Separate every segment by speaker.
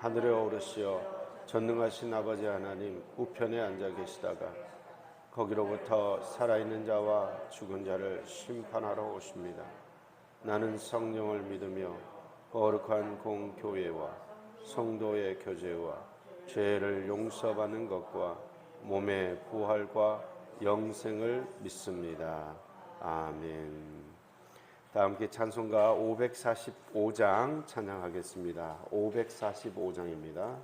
Speaker 1: 하늘에 오르시어 전능하신 아버지 하나님 우편에 앉아 계시다가 거기로부터 살아있는 자와 죽은 자를 심판하러 오십니다. 나는 성령을 믿으며 거룩한 공교회와 성도의 교제와 죄를 용서받는 것과 몸의 부활과 영생을 믿습니다. 아멘. 다 함께 찬송가 545장 찬양하겠습니다. 545장입니다.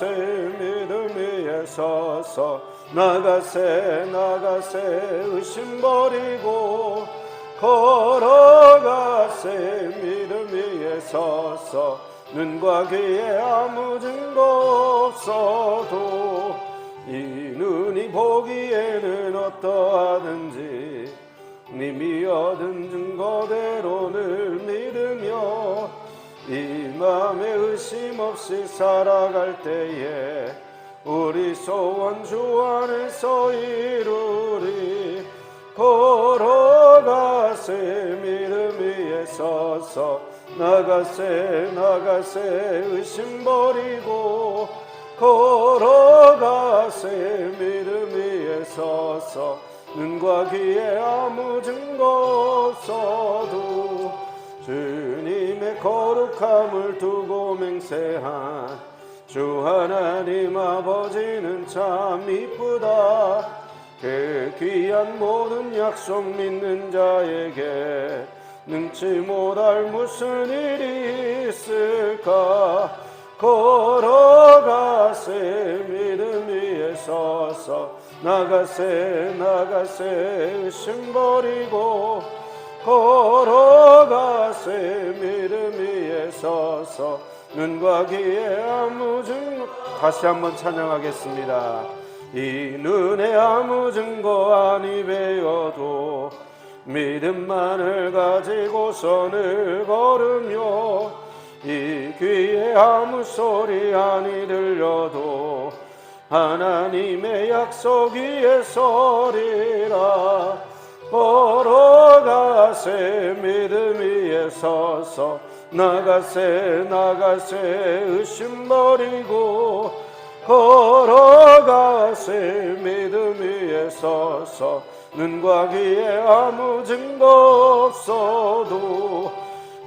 Speaker 1: 걸어가세 믿음 위에 서서 나가세 나가세 의심 버리고 걸어가세. 믿음 위에 서서 눈과 귀에 아무 증거 없어도 이 눈이 보기에는 어떠하든지 님이 얻은 증거대로를 믿으며 이 마음에 의심 없이 살아갈 때에 우리 소원 주 안에서 이루리 걸어가세 믿음 위에 서서 나가세 나가세 의심 버리고 걸어가세 믿음 위에 서서 눈과 귀에 아무 증거 없어도 주님의 거룩함을 두고 맹세한 주 하나님 아버지는 참 이쁘다. 그 귀한 모든 약속 믿는 자에게 능치 못할 무슨 일이 있을까? 걸어가세 믿음 위에 서서 나가세 나가세 의심 버리고 걸어가세 믿음 위에 서서 눈과 귀에 아무 증거 다시 한번 찬양하겠습니다. 이 눈에 아무 증거 아니 배워도 믿음만을 가지고 선을 걸으며 이 귀에 아무 소리 아니 들려도 하나님의 약속 위에 서리라 걸어가세 믿음 위에 서서 나가세 나가세 의심 버리고 걸어가세 믿음 위에 서서 눈과 귀에 아무 증거 없어도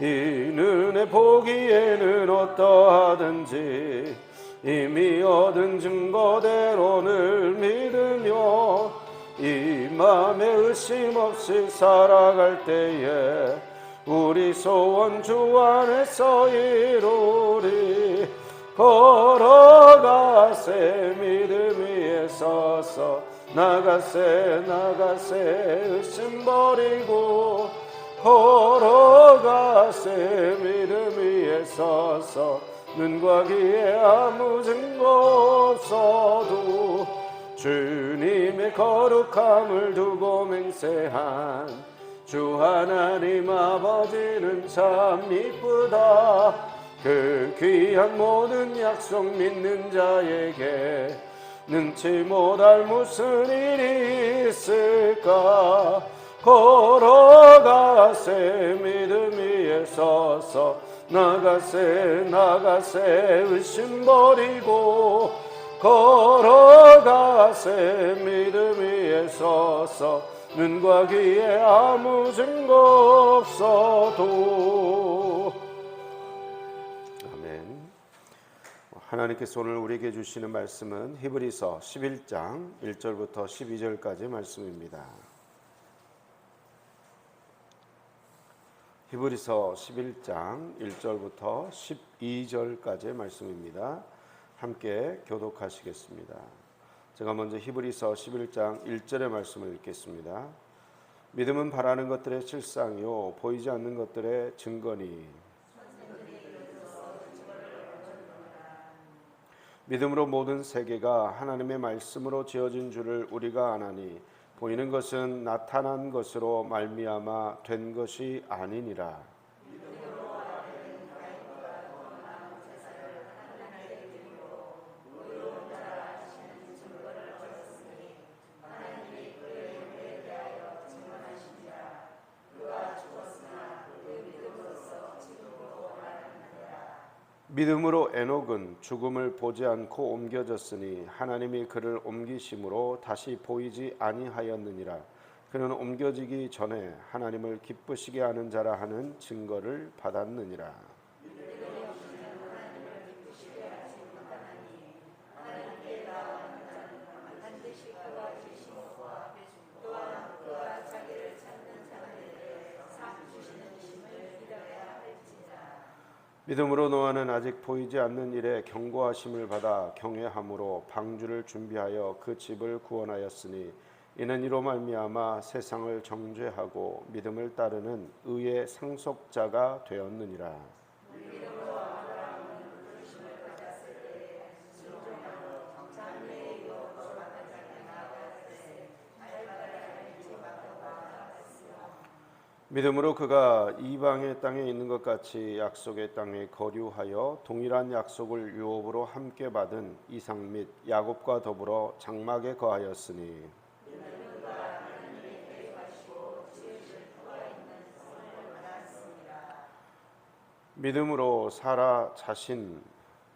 Speaker 1: 이 눈에 보기에는 어떠하든지 이미 얻은 증거대로를 믿으며 이 마음에 의심 없이 살아갈 때에 우리 소원 주 안에서 이루리 걸어가세 믿음 위에 서서 나가세 나가세 의심 버리고 걸어가세 믿음 위에 서서 눈과 귀에 아무 증거 없어도 주님의 거룩함을 두고 맹세한 주 하나님 아버지는 참 이쁘다. 그 귀한 모든 약속 믿는 자에게 능치 못할 무슨 일이 있을까? 걸어가세 믿음 위에 서서 나가세 나가세 의심 버리고 걸어가세 믿음 위에 서서 눈과 귀에 아무 증거 없어도 아멘. 하나님께서 오늘 우리에게 주시는 말씀은 히브리서 11장 1절부터 12절까지 말씀입니다. 히브리서 11장 1절부터 12절까지의 말씀입니다. 함께 교독하시겠습니다. 제가 먼저 히브리서 11장 1절의 말씀을 읽겠습니다. 믿음은 바라는 것들의 실상이요 보이지 않는 것들의 증거니 믿음으로 모든 세계가 하나님의 말씀으로 지어진 줄을 우리가 아나니 보이는 것은 나타난 것으로 말미암아 된 것이 아니니라. 믿음으로 에녹은 죽음을 보지 않고 옮겨졌으니 하나님이 그를 옮기심으로 다시 보이지 아니하였느니라. 그는 옮겨지기 전에 하나님을 기쁘시게 하는 자라 하는 증거를 받았느니라. 믿음으로 노아는 아직 보이지 않는 일에 경고하심을 받아 경외함으로 방주를 준비하여 그 집을 구원하였으니 이는 이로 말미암아 세상을 정죄하고 믿음을 따르는 의의 상속자가 되었느니라. 믿음으로 그가 이방의 땅에 있는 것 같이 약속의 땅에 거류하여 동일한 약속을 유업으로 함께 받은 이상 및 야곱과 더불어 장막에 거하였으니 믿음으로 사라 자신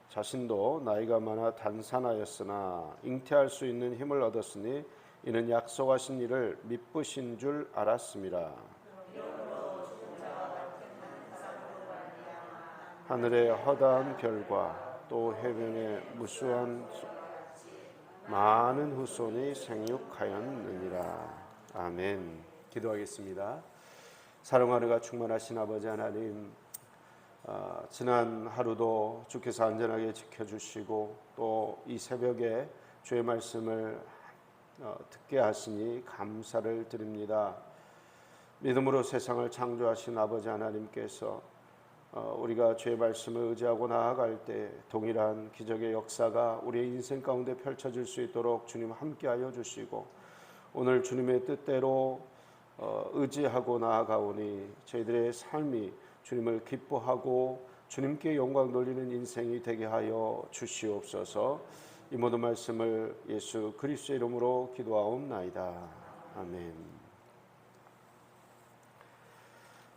Speaker 1: 자신도 나이가 많아 단산하였으나 잉태할 수 있는 힘을 얻었으니 이는 약속하신 일을 믿으신 줄 알았습니다. 하늘의 허다한 별과 또 해변의 무수한 많은 후손이 생육하였느니라. 아멘. 기도하겠습니다. 사랑하느가 충만하신 아버지 하나님, 어, 지난 하루도 주께서 안전하게 지켜주시고 또 이 새벽에 주의 말씀을 어, 듣게 하시니 감사를 드립니다. 믿음으로 세상을 창조하신 아버지 하나님께서 어, 우리가 주의 말씀을 의지하고 나아갈 때 동일한 기적의 역사가 우리의 인생 가운데 펼쳐질 수 있도록 주님 함께하여 주시고 오늘 주님의 뜻대로 어, 의지하고 나아가오니 저희들의 삶이 주님을 기뻐하고 주님께 영광 돌리는 인생이 되게 하여 주시옵소서. 이 모든 말씀을 예수 그리스도의 이름으로 기도하옵나이다. 아멘.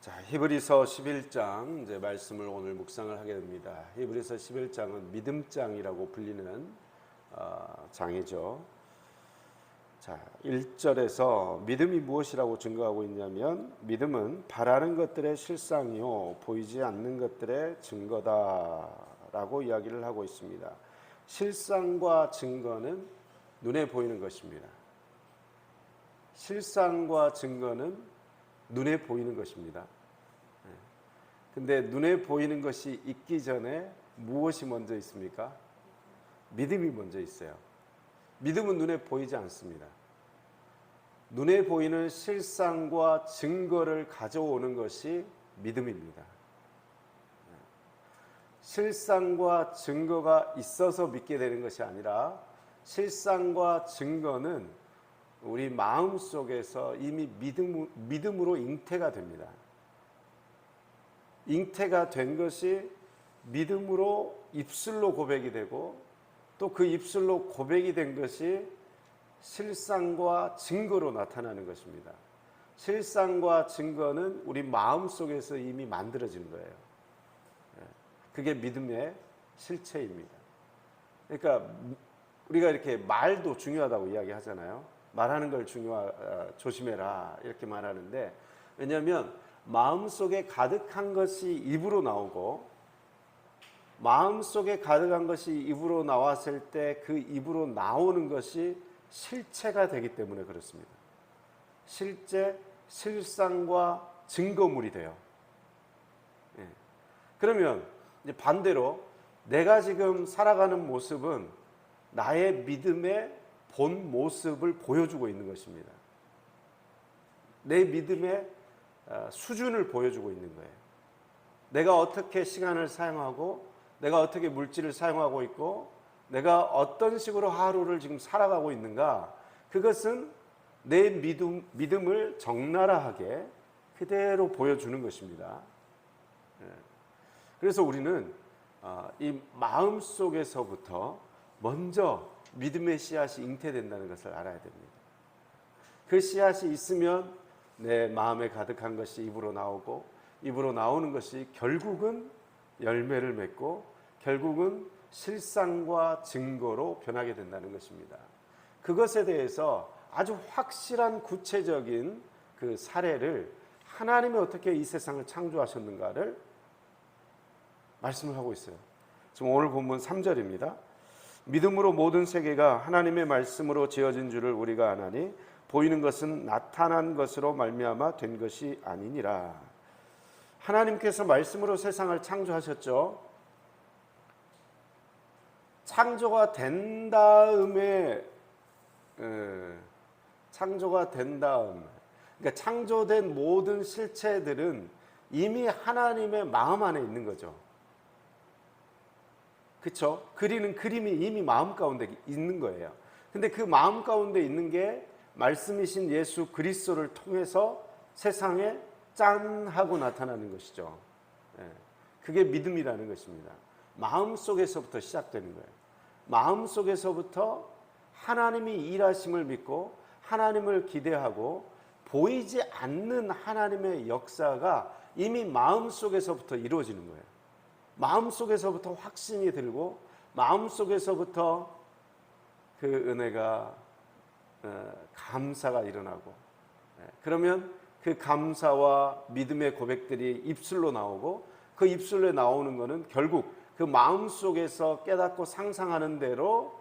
Speaker 1: 자, 히브리서 11장 이제 말씀을 오늘 묵상을 하게 됩니다. 히브리서 11장은 믿음장이라고 불리는 어, 장이죠. 자, 1절에서 믿음이 무엇이라고 증거하고 있냐면 믿음은 바라는 것들의 실상이요 보이지 않는 것들의 증거다라고 이야기를 하고 있습니다. 실상과 증거는 눈에 보이는 것입니다. 실상과 증거는 눈에 보이는 것입니다. 예. 근데 눈에 보이는 것이 있기 전에 무엇이 먼저 있습니까? 믿음이 먼저 있어요. 믿음은 눈에 보이지 않습니다. 눈에 보이는 실상과 증거를 가져오는 것이 믿음입니다. 예. 실상과 증거가 있어서 믿게 되는 것이 아니라 실상과 증거는 우리 마음 속에서 이미 믿음, 믿음으로 잉태가 됩니다. 잉태가 된 것이 믿음으로 입술로 고백이 되고 또 그 입술로 고백이 된 것이 실상과 증거로 나타나는 것입니다. 실상과 증거는 우리 마음 속에서 이미 만들어진 거예요. 예. 그게 믿음의 실체입니다. 그러니까 우리가 이렇게 말도 중요하다고 이야기하잖아요. 말하는 걸 중요하 어, 조심해라 이렇게 말하는데 왜냐하면 마음 속에 가득한 것이 입으로 나오고 마음 속에 가득한 것이 입으로 나왔을 때 그 입으로 나오는 것이 실체가 되기 때문에 그렇습니다. 실제 실상과 증거물이 돼요. 예. 그러면 반대로 내가 지금 살아가는 모습은 나의 믿음의 본 모습을 보여주고 있는 것입니다. 내 믿음의 어, 수준을 보여주고 있는 거예요. 내가 어떻게 시간을 사용하고 내가 어떻게 물질을 사용하고 있고 내가 어떤 식으로 하루를 지금 살아가고 있는가 그것은 내 믿음, 믿음을 적나라하게 그대로 보여주는 것입니다. 예. 그래서 우리는 어, 이 마음 속에서부터 먼저 믿음의 씨앗이 잉태된다는 것을 알아야 됩니다. 그 씨앗이 있으면 내 마음에 가득한 것이 입으로 나오고 입으로 나오는 것이 결국은 열매를 맺고 결국은 실상과 증거로 변하게 된다는 것입니다. 그것에 대해서 아주 확실한 구체적인 그 사례를 하나님이 어떻게 이 세상을 창조하셨는가를 말씀을 하고 있어요. 지금 오늘 본문 3절입니다. 믿음으로 모든 세계가 하나님의 말씀으로 지어진 줄을 우리가 아나니 보이는 것은 나타난 것으로 말미암아 된 것이 아니니라. 하나님께서 말씀으로 세상을 창조하셨죠. 창조가 된 다음에 에, 창조가 된 다음 그러니까 창조된 모든 실체들은 이미 하나님의 마음 안에 있는 거죠. 그렇죠? 그리는 그림이 이미 마음 가운데 있는 거예요. 근데 그 마음 가운데 있는 게 말씀이신 예수 그리스도를 통해서 세상에 짠 하고 나타나는 것이죠. 예. 그게 믿음이라는 것입니다. 마음 속에서부터 시작되는 거예요. 마음 속에서부터 하나님이 일하심을 믿고 하나님을 기대하고 보이지 않는 하나님의 역사가 이미 마음 속에서부터 이루어지는 거예요. 마음 속에서부터 확신이 들고 마음 속에서부터 그 은혜가 어, 감사가 일어나고 예, 그러면 그 감사와 믿음의 고백들이 입술로 나오고 그 입술로 나오는 것은 결국 그 마음 속에서 깨닫고 상상하는 대로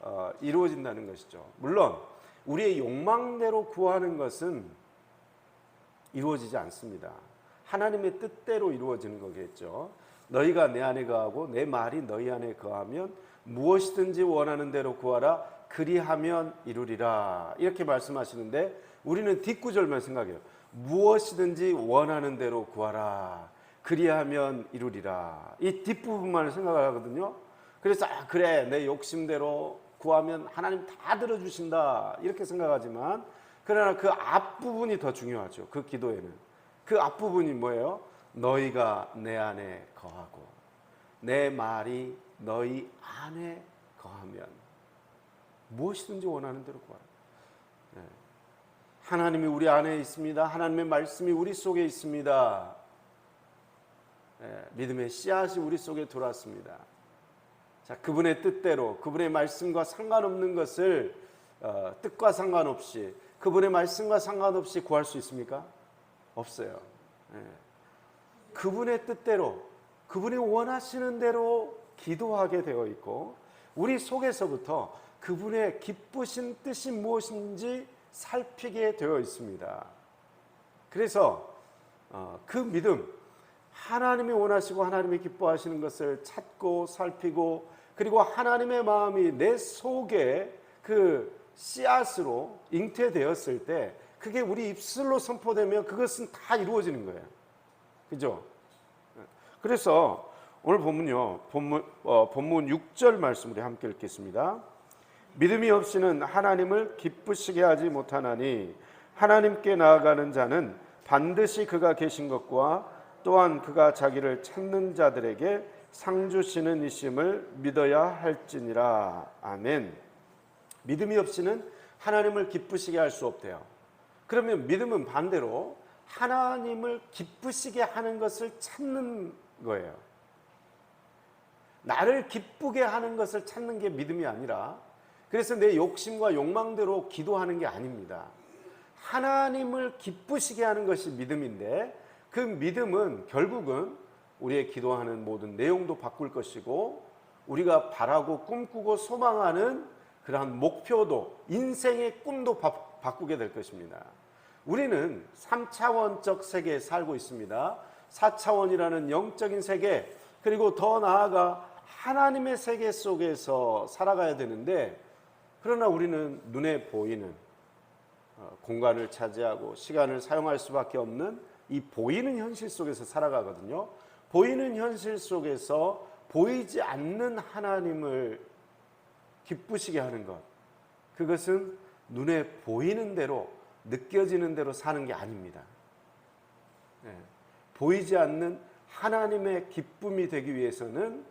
Speaker 1: 어, 이루어진다는 것이죠. 물론 우리의 욕망대로 구하는 것은 이루어지지 않습니다. 하나님의 뜻대로 이루어지는 거겠죠. 너희가 내 안에 거하고 내 말이 너희 안에 거하면 무엇이든지 원하는 대로 구하라 그리하면 이루리라 이렇게 말씀하시는데 우리는 뒷구절만 생각해요. 무엇이든지 원하는 대로 구하라 그리하면 이루리라 이 뒷부분만 생각하거든요. 그래서 아, 그래 내 욕심대로 구하면 하나님 다 들어주신다 이렇게 생각하지만 그러나 그 앞부분이 더 중요하죠. 그 기도에는 그 앞부분이 뭐예요? 너희가 내 안에 거하고 내 말이 너희 안에 거하면 무엇이든지 원하는 대로 구하라. 네. 하나님이 우리 안에 있습니다. 하나님의 말씀이 우리 속에 있습니다. 네. 믿음의 씨앗이 우리 속에 들어왔습니다. 자, 그분의 뜻대로 그분의 말씀과 상관없는 것을 어, 뜻과 상관없이 그분의 말씀과 상관없이 구할 수 있습니까? 없어요. 네. 그분의 뜻대로 그분이 원하시는 대로 기도하게 되어 있고 우리 속에서부터 그분의 기쁘신 뜻이 무엇인지 살피게 되어 있습니다. 그래서 어, 그 믿음 하나님이 원하시고 하나님이 기뻐하시는 것을 찾고 살피고 그리고 하나님의 마음이 내 속에 그 씨앗으로 잉태되었을 때 그게 우리 입술로 선포되면 그것은 다 이루어지는 거예요. 그죠? 그래서 오늘 본문요. 본문 어, 본문 6절 말씀 우리 함께 읽겠습니다. 믿음이 없이는 하나님을 기쁘시게 하지 못하나니 하나님께 나아가는 자는 반드시 그가 계신 것과 또한 그가 자기를 찾는 자들에게 상 주시는 이심을 믿어야 할지니라. 아멘. 믿음이 없이는 하나님을 기쁘시게 할 수 없대요. 그러면 믿음은 반대로 하나님을 기쁘시게 하는 것을 찾는 거예요. 나를 기쁘게 하는 것을 찾는 게 믿음이 아니라 그래서 내 욕심과 욕망대로 기도하는 게 아닙니다. 하나님을 기쁘시게 하는 것이 믿음인데 그 믿음은 결국은 우리의 기도하는 모든 내용도 바꿀 것이고 우리가 바라고 꿈꾸고 소망하는 그러한 목표도 인생의 꿈도 바, 바꾸게 될 것입니다. 우리는 3차원적 세계에 살고 있습니다. 4차원이라는 영적인 세계 그리고 더 나아가 하나님의 세계 속에서 살아가야 되는데 그러나 우리는 눈에 보이는 어, 공간을 차지하고 시간을 사용할 수밖에 없는 이 보이는 현실 속에서 살아가거든요. 보이는 현실 속에서 보이지 않는 하나님을 기쁘시게 하는 것. 그것은 눈에 보이는 대로 느껴지는 대로 사는 게 아닙니다. 예, 보이지 않는 하나님의 기쁨이 되기 위해서는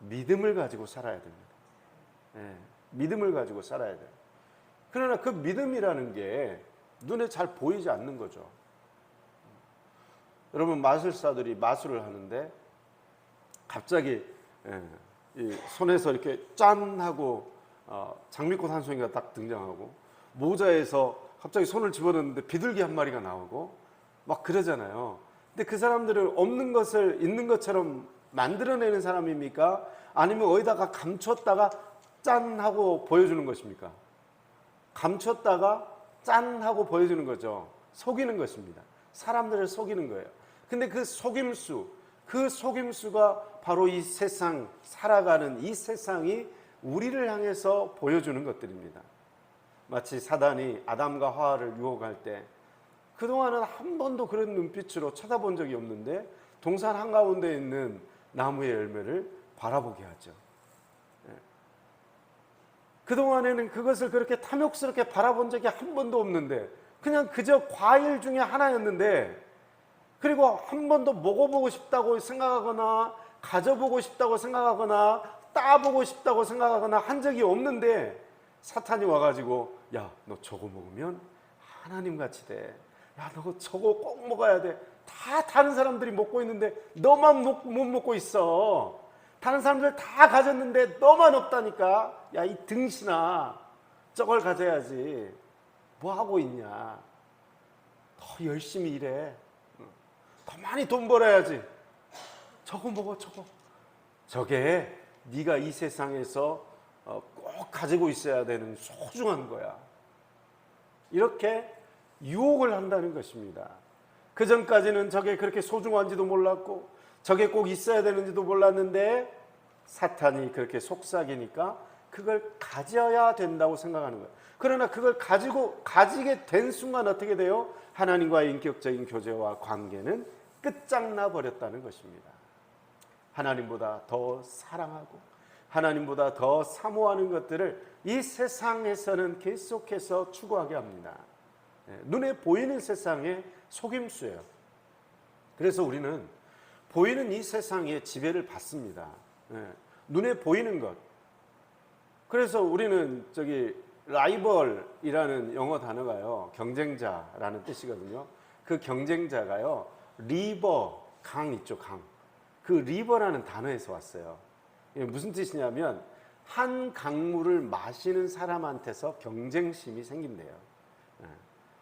Speaker 1: 믿음을 가지고 살아야 됩니다. 예, 믿음을 가지고 살아야 돼요. 그러나 그 믿음이라는 게 눈에 잘 보이지 않는 거죠. 여러분 마술사들이 마술을 하는데 갑자기 예, 이 손에서 이렇게 짠 하고 어, 장미꽃 한 송이가 딱 등장하고 모자에서 갑자기 손을 집어넣는데 비둘기 한 마리가 나오고 막 그러잖아요. 근데 그 사람들은 없는 것을 있는 것처럼 만들어내는 사람입니까? 아니면 어디다가 감췄다가 짠 하고 보여주는 것입니까? 감췄다가 짠 하고 보여주는 거죠. 속이는 것입니다. 사람들을 속이는 거예요. 근데 그 속임수, 그 속임수가 바로 이 세상, 살아가는 이 세상이 우리를 향해서 보여주는 것들입니다. 마치 사단이 아담과 하와를 유혹할 때 그동안은 한 번도 그런 눈빛으로 쳐다본 적이 없는데 동산 한가운데 있는 나무의 열매를 바라보게 하죠. 예. 그동안에는 그것을 그렇게 탐욕스럽게 바라본 적이 한 번도 없는데 그냥 그저 과일 중에 하나였는데 그리고 한 번도 먹어보고 싶다고 생각하거나 가져보고 싶다고 생각하거나 따보고 싶다고 생각하거나 한 적이 없는데 사탄이 와가지고 야 너 저거 먹으면 하나님 같이 돼. 야 너 저거 꼭 먹어야 돼. 다 다른 사람들이 먹고 있는데 너만 못, 못 먹고 있어. 다른 사람들 다 가졌는데 너만 없다니까. 야 이 등신아 저걸 가져야지. 뭐 하고 있냐. 더 열심히 일해. 더 많이 돈 벌어야지. 저거 먹어 저거. 저게 네가 이 세상에서 어, 꼭 가지고 있어야 되는 소중한 거야. 이렇게 유혹을 한다는 것입니다. 그 전까지는 저게 그렇게 소중한지도 몰랐고 저게 꼭 있어야 되는지도 몰랐는데 사탄이 그렇게 속삭이니까 그걸 가져야 된다고 생각하는 거예요. 그러나 그걸 가지고 가지게 된 순간 어떻게 돼요? 하나님과의 인격적인 교제와 관계는 끝장나 버렸다는 것입니다. 하나님보다 더 사랑하고 하나님보다 더 사모하는 것들을 이 세상에서는 계속해서 추구하게 합니다. 예, 눈에 보이는 세상의 속임수예요. 그래서 우리는 보이는 이 세상의 지배를 받습니다. 예, 눈에 보이는 것. 그래서 우리는 저기 라이벌이라는 영어 단어가요 경쟁자라는 뜻이거든요. 그 경쟁자가요 리버 강 있죠 강. 그 리버라는 단어에서 왔어요. 무슨 뜻이냐면 한 강물을 마시는 사람한테서 경쟁심이 생긴대요.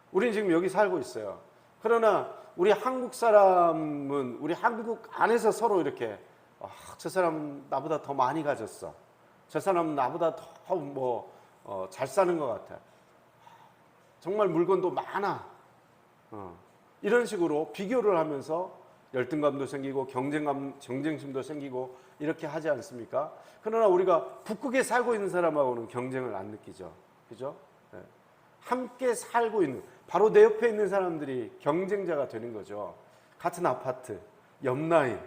Speaker 1: 예. 우리는 지금 여기 살고 있어요. 그러나 우리 한국 사람은 우리 한국 안에서 서로 이렇게 아, 저 사람 나보다 더 많이 가졌어. 저 사람 나보다 더뭐잘 사는 것 같아. 정말 물건도 많아. 어. 이런 식으로 비교를 하면서 열등감도 생기고 경쟁감, 경쟁심도 생기고 이렇게 하지 않습니까? 그러나 우리가 북극에 살고 있는 사람하고는 경쟁을 안 느끼죠. 그죠? 네. 함께 살고 있는, 바로 내 옆에 있는 사람들이 경쟁자가 되는 거죠. 같은 아파트, 옆라인,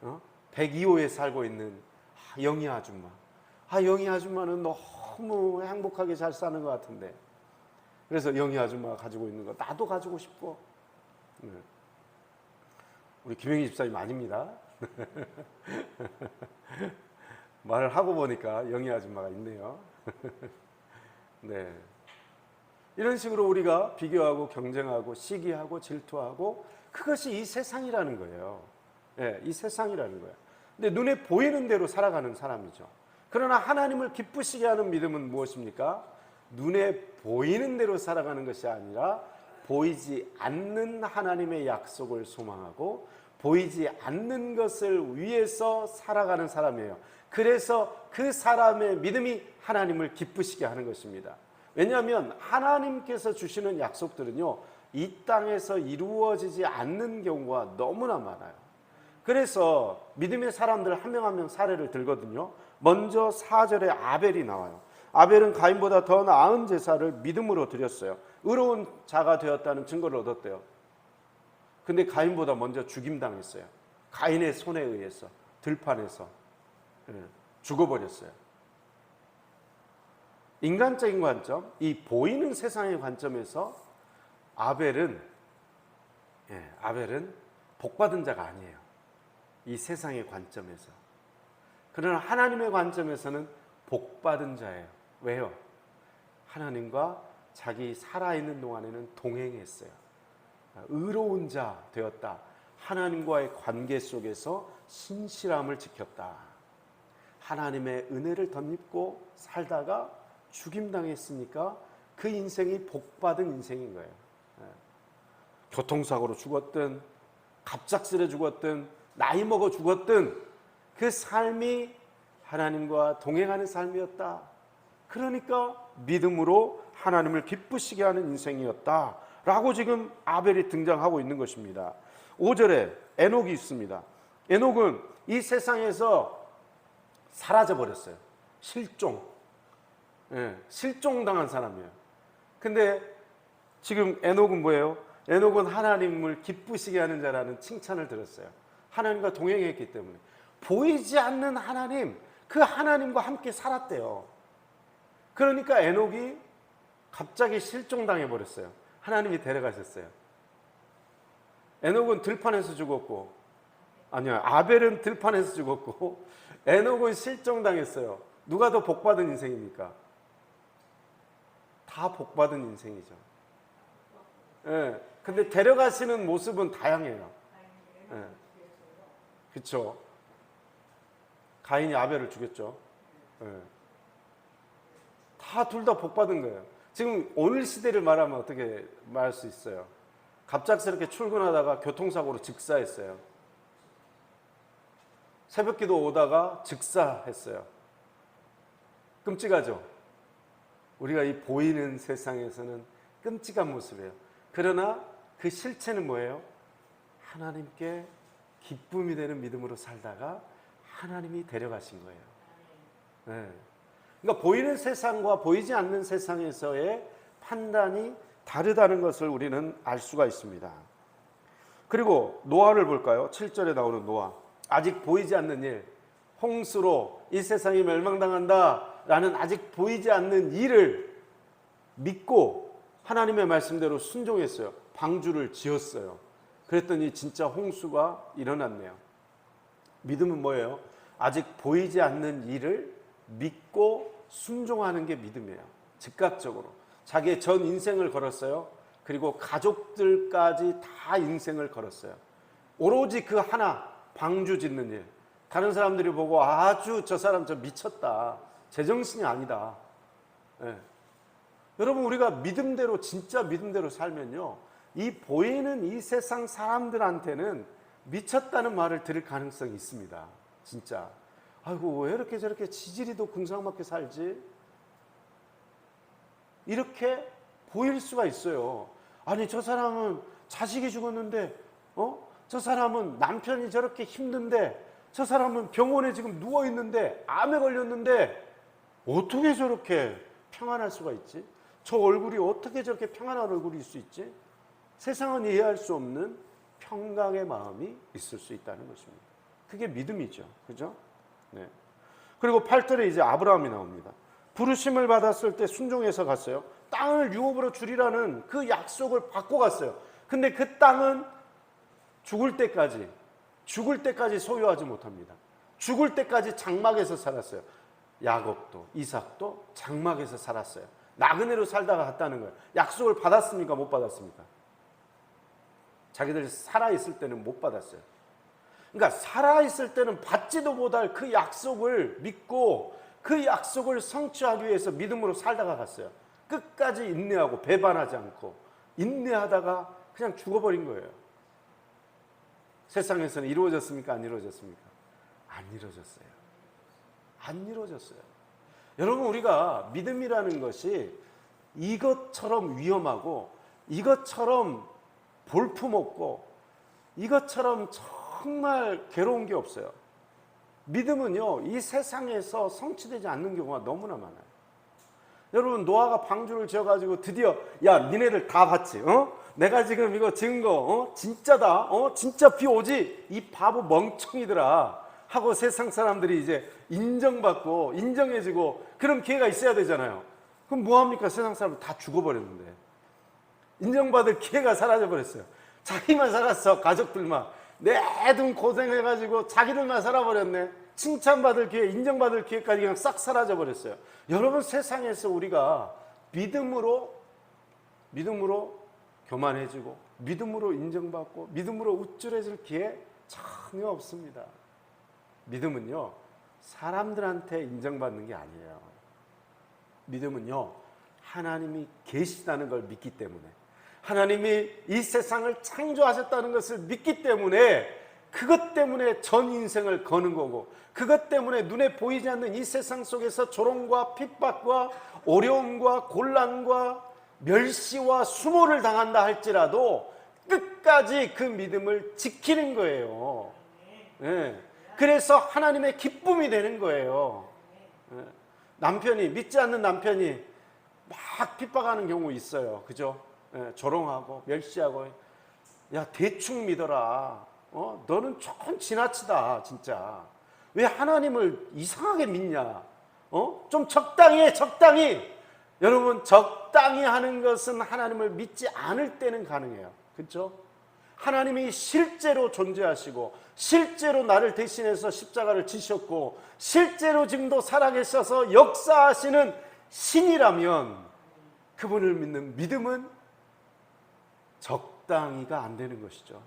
Speaker 1: 어? 102호에 살고 있는 아, 영희 아줌마. 아, 영희 아줌마는 너무 행복하게 잘 사는 것 같은데. 그래서 영희 아줌마가 가지고 있는 거 나도 가지고 싶고. 네. 우리 김영희 집사님 아닙니다. 말을 하고 보니까 영희 아줌마가 있네요. 네. 이런 식으로 우리가 비교하고 경쟁하고 시기하고 질투하고 그것이 이 세상이라는 거예요. 네, 이 세상이라는 거예요. 근데 눈에 보이는 대로 살아가는 사람이죠. 그러나 하나님을 기쁘시게 하는 믿음은 무엇입니까? 눈에 보이는 대로 살아가는 것이 아니라 보이지 않는 하나님의 약속을 소망하고 보이지 않는 것을 위해서 살아가는 사람이에요. 그래서 그 사람의 믿음이 하나님을 기쁘시게 하는 것입니다. 왜냐하면 하나님께서 주시는 약속들은요, 이 땅에서 이루어지지 않는 경우가 너무나 많아요. 그래서 믿음의 사람들 한 명 한 명 사례를 들거든요. 먼저 4절에 아벨이 나와요. 아벨은 가인보다 더 나은 제사를 믿음으로 드렸어요. 의로운 자가 되었다는 증거를 얻었대요. 근데 가인보다 먼저 죽임당했어요. 가인의 손에 의해서 들판에서 예, 죽어버렸어요. 인간적인 관점, 이 보이는 세상의 관점에서 아벨은 예, 아벨은 복받은 자가 아니에요. 이 세상의 관점에서. 그러나 하나님의 관점에서는 복받은 자예요. 왜요? 하나님과 자기 살아있는 동안에는 동행했어요. 의로운 자 되었다. 하나님과의 관계 속에서 신실함을 지켰다. 하나님의 은혜를 덧입고 살다가 죽임당했으니까 그 인생이 복받은 인생인 거예요. 예. 교통사고로 죽었든, 갑작스레 죽었든, 나이 먹어 죽었든, 그 삶이 하나님과 동행하는 삶이었다. 그러니까 믿음으로 하나님을 기쁘시게 하는 인생이었다. 라고 지금 아벨이 등장하고 있는 것입니다. 5절에 에녹이 있습니다. 에녹은 이 세상에서 사라져 버렸어요. 실종. 예, 실종당한 사람이에요. 근데 지금 에녹은 뭐예요? 에녹은 하나님을 기쁘시게 하는 자라는 칭찬을 들었어요. 하나님과 동행했기 때문에. 보이지 않는 하나님, 그 하나님과 함께 살았대요. 그러니까 에녹이 갑자기 실종당해 버렸어요. 하나님이 데려가셨어요. 에녹은 들판에서 죽었고, 아니야, 아벨은 들판에서 죽었고, 에녹은 실종당했어요. 누가 더 복받은 인생입니까? 다 복받은 인생이죠. 예. 근데 데려가시는 모습은 다양해요. 예. 그쵸. 가인이 아벨을 죽였죠. 예. 다둘 다 복받은 거예요. 지금 오늘 시대를 말하면 어떻게 말할 수 있어요? 갑작스럽게 출근하다가 교통사고로 즉사했어요. 새벽 기도 오다가 즉사했어요. 끔찍하죠? 우리가 이 보이는 세상에서는 끔찍한 모습이에요. 그러나 그 실체는 뭐예요? 하나님께 기쁨이 되는 믿음으로 살다가 하나님이 데려가신 거예요. 네. 그러니까 보이는 세상과 보이지 않는 세상에서의 판단이 다르다는 것을 우리는 알 수가 있습니다. 그리고 노아를 볼까요? 7절에 나오는 노아. 아직 보이지 않는 일, 홍수로 이 세상이 멸망당한다 라는 아직 보이지 않는 일을 믿고 하나님의 말씀대로 순종했어요. 방주를 지었어요. 그랬더니 진짜 홍수가 일어났네요. 믿음은 뭐예요? 아직 보이지 않는 일을 믿고 순종하는 게 믿음이에요. 즉각적으로. 자기의 전 인생을 걸었어요. 그리고 가족들까지 다 인생을 걸었어요. 오로지 그 하나, 방주 짓는 일. 다른 사람들이 보고 아주 저 사람 저 미쳤다. 제정신이 아니다. 예. 여러분, 우리가 믿음대로, 진짜 믿음대로 살면요. 이 보이는 이 세상 사람들한테는 미쳤다는 말을 들을 가능성이 있습니다. 진짜. 아이고, 왜 이렇게 저렇게 지지리도 궁상맞게 살지? 이렇게 보일 수가 있어요. 아니, 저 사람은 자식이 죽었는데, 어? 저 사람은 남편이 저렇게 힘든데, 저 사람은 병원에 지금 누워 있는데, 암에 걸렸는데, 어떻게 저렇게 평안할 수가 있지? 저 얼굴이 어떻게 저렇게 평안한 얼굴일 수 있지? 세상은 이해할 수 없는 평강의 마음이 있을 수 있다는 것입니다. 그게 믿음이죠. 그죠? 네. 그리고 8절에 이제 아브라함이 나옵니다. 부르심을 받았을 때 순종해서 갔어요. 땅을 유업으로 주리라는 그 약속을 받고 갔어요. 근데 그 땅은 죽을 때까지, 죽을 때까지 소유하지 못합니다. 죽을 때까지 장막에서 살았어요. 야곱도, 이삭도 장막에서 살았어요. 나그네로 살다가 갔다는 거예요. 약속을 받았습니까? 못 받았습니까? 자기들 살아있을 때는 못 받았어요. 그러니까 살아있을 때는 받지도 못할 그 약속을 믿고 그 약속을 성취하기 위해서 믿음으로 살다가 갔어요. 끝까지 인내하고 배반하지 않고 인내하다가 그냥 죽어버린 거예요. 세상에서는 이루어졌습니까? 안 이루어졌습니까? 안 이루어졌어요. 안 이루어졌어요. 여러분 우리가 믿음이라는 것이 이것처럼 위험하고 이것처럼 볼품없고 이것처럼 정말 괴로운 게 없어요. 믿음은요, 이 세상에서 성취되지 않는 경우가 너무나 많아요. 여러분, 노아가 방주를 지어가지고 드디어, 야, 니네들 다 봤지, 어? 내가 지금 이거 증거, 어? 진짜다, 어? 진짜 비 오지? 이 바보 멍청이들아. 하고 세상 사람들이 이제 인정받고, 인정해지고, 그런 기회가 있어야 되잖아요. 그럼 뭐합니까? 세상 사람들 다 죽어버렸는데. 인정받을 기회가 사라져버렸어요. 자기만 살았어, 가족들만. 내돈 고생해가지고 자기들만 살아버렸네. 칭찬받을 기회, 인정받을 기회까지 그냥 싹 사라져버렸어요. 여러분 세상에서 우리가 믿음으로, 믿음으로 교만해지고, 믿음으로 인정받고, 믿음으로 우쭐해질 기회 전혀 없습니다. 믿음은요, 사람들한테 인정받는 게 아니에요. 믿음은요, 하나님이 계시다는 걸 믿기 때문에 하나님이 이 세상을 창조하셨다는 것을 믿기 때문에 그것 때문에 전 인생을 거는 거고 그것 때문에 눈에 보이지 않는 이 세상 속에서 조롱과 핍박과 어려움과 곤란과 멸시와 수모를 당한다 할지라도 끝까지 그 믿음을 지키는 거예요. 네. 그래서 하나님의 기쁨이 되는 거예요. 네. 남편이 믿지 않는 남편이 막 핍박하는 경우 있어요. 그죠? 예, 조롱하고 멸시하고 야 대충 믿어라. 어 너는 조금 지나치다 진짜. 왜 하나님을 이상하게 믿냐? 어 좀 적당히 해 적당히. 여러분 적당히 하는 것은 하나님을 믿지 않을 때는 가능해요. 그렇죠? 하나님이 실제로 존재하시고 실제로 나를 대신해서 십자가를 지셨고 실제로 지금도 살아계셔서 역사하시는 신이라면 그분을 믿는 믿음은 적당히가 안 되는 것이죠.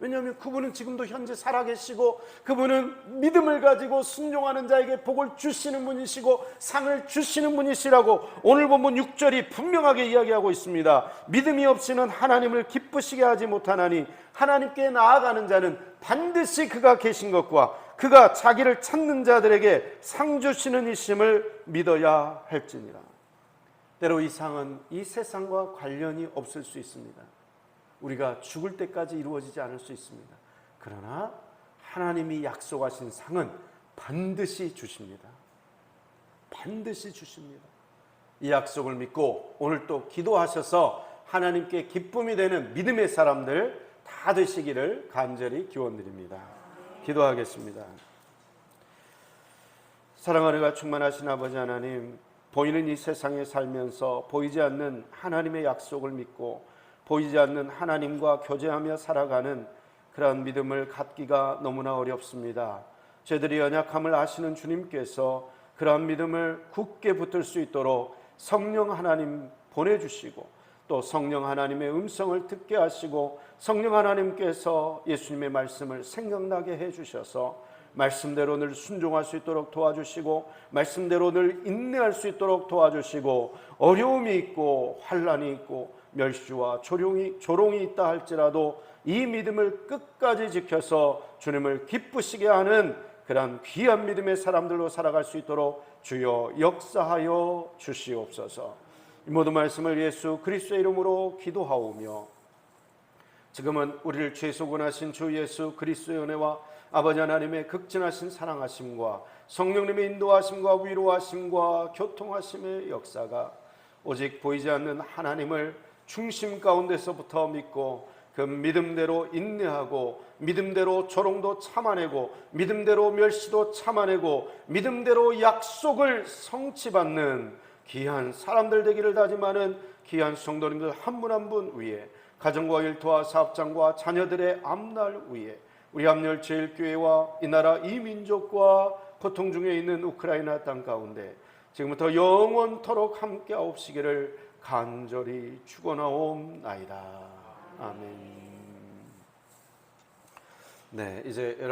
Speaker 1: 예. 왜냐하면 그분은 지금도 현재 살아계시고 그분은 믿음을 가지고 순종하는 자에게 복을 주시는 분이시고 상을 주시는 분이시라고 오늘 본문 6절이 분명하게 이야기하고 있습니다. 믿음이 없이는 하나님을 기쁘시게 하지 못하나니 하나님께 나아가는 자는 반드시 그가 계신 것과 그가 자기를 찾는 자들에게 상 주시는 이심을 믿어야 할지니라. 때로 이 상은 이 세상과 관련이 없을 수 있습니다. 우리가 죽을 때까지 이루어지지 않을 수 있습니다. 그러나 하나님이 약속하신 상은 반드시 주십니다. 반드시 주십니다. 이 약속을 믿고 오늘 또 기도하셔서 하나님께 기쁨이 되는 믿음의 사람들 다 되시기를 간절히 기원드립니다. 기도하겠습니다. 사랑하는 충만하신 아버지 하나님, 보이는 이 세상에 살면서 보이지 않는 하나님의 약속을 믿고 보이지 않는 하나님과 교제하며 살아가는 그러한 믿음을 갖기가 너무나 어렵습니다. 저희들이 연약함을 아시는 주님께서 그러한 믿음을 굳게 붙들 수 있도록 성령 하나님 보내주시고 또 성령 하나님의 음성을 듣게 하시고 성령 하나님께서 예수님의 말씀을 생각나게 해주셔서 말씀대로 늘 순종할 수 있도록 도와주시고 말씀대로 늘 인내할 수 있도록 도와주시고 어려움이 있고 환란이 있고 멸시와 조롱이 조롱이 있다 할지라도 이 믿음을 끝까지 지켜서 주님을 기쁘시게 하는 그러한 귀한 믿음의 사람들로 살아갈 수 있도록 주여 역사하여 주시옵소서. 이 모든 말씀을 예수 그리스도의 이름으로 기도하오며 지금은 우리를 죄소곤하신 주 예수 그리스도의 은혜와 아버지 하나님의 극진하신 사랑하심과 성령님의 인도하심과 위로하심과 교통하심의 역사가 오직 보이지 않는 하나님을 중심 가운데서부터 믿고 그 믿음대로 인내하고 믿음대로 조롱도 참아내고 믿음대로 멸시도 참아내고 믿음대로 약속을 성취받는 귀한 사람들 되기를 다짐하는 귀한 성도님들 한 분 한 분 위에 가정과 일터와 사업장과 자녀들의 앞날 위에 우리 합렬 제일교회와 이 나라 이 민족과 고통 중에 있는 우크라이나 땅 가운데 지금부터 영원토록 함께 하옵시기를 간절히 축원하옵나이다. 아멘. 네, 이제 여러분